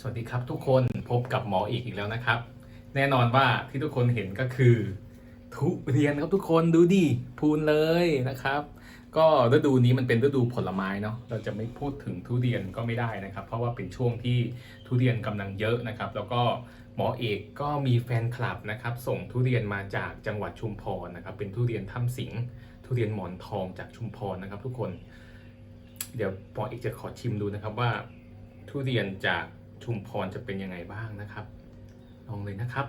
สวัสดีครับทุกคนพบกับหมออีกอีกแล้วนะครับ แน่นอนว่าที่ทุกคนเห็นก็คือ ทุเรียนครับทุกคนดูดิพูนเลยนะครับ ก็ฤดูนี้มันเป็นฤดูผลไม้เนาะเราจะไม่พูดถึงทุเรียนก็ไม่ได้นะครับ เพราะว่าเป็นช่วงที่ทุเรียนกำลังเยอะนะครับ แล้วก็หมอเอกก็มีแฟนคลับนะครับ ส่งทุเรียนมาจากจังหวัดชุมพรนะครับ เป็นทุเรียนถ้ำสิงทุเรียนหมอนทองจากชุมพรนะครับ ทุกคน เดี๋ยวหมอเอกจะขอชิมดูนะครับว่าทุเรียนจาก ชุมพรจะเป็นยังไงบ้างนะครับ ลองเลยนะครับ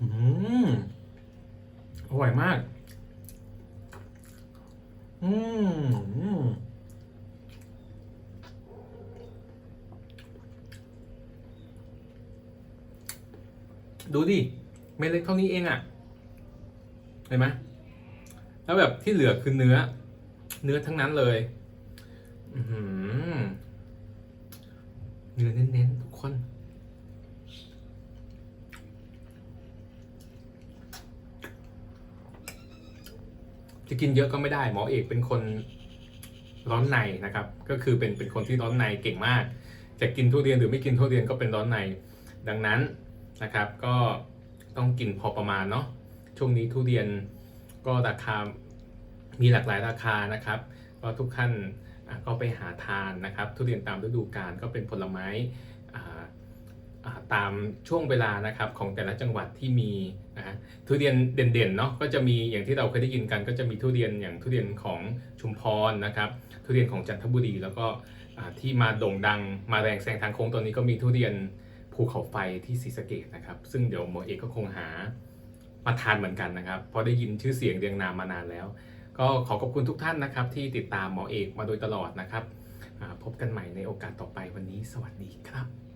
อืมอร่อยมาก อืมดูดิเม็ดเล็กเท่านี้เองอะ่ะเห็นไหมแล้วแบบที่เหลือคือเนื้อ เนื้อทั้งนั้นเลย เนื้อเน้นๆทุกคน จะกินเยอะก็ไม่ได้ หมอเอกเป็นคนร้อนในนะครับ ก็คือเป็นเป็นคนที่ร้อนในเก่งมาก จะกินทุเรียนหรือไม่กินทุเรียนก็เป็นร้อนใน ดังนั้นนะครับ ก็ต้องกินพอประมาณเนาะช่วงนี้ทุเรียนก็ราคามีหลากหลายราคานะครับ ก็ทุกท่านก็ไปหาทานนะครับทุเรียนตามฤดูกาลก็เป็นผลไม้ตามช่วงเวลานะครับของแต่ละจังหวัดที่มีนะฮะทุเรียนเด่นๆเนาะก็จะมีอย่างที่เราเคยได้ยินกัน ก็จะมีทุเรียนอย่างทุเรียนของชุมพรนะครับทุเรียนของจันทบุรี แล้วก็ที่มาโด่งดังมาแรงแซงทางโค้งตอนนี้ก็มีทุเรียนภูเขาไฟที่ศรีสะเกดนะครับ ซึ่งเดี๋ยวหมอเอกก็คงหามาทานเหมือนกันนะครับเพราะได้ยินชื่อเสียงเรียงนามมานานแล้ว ก็ขอขอบคุณทุกท่านนะครับ ที่ติดตามหมอเอกมาโดยตลอดนะครับ พบกันใหม่ในโอกาสต่อไปวันนี้ สวัสดีครับ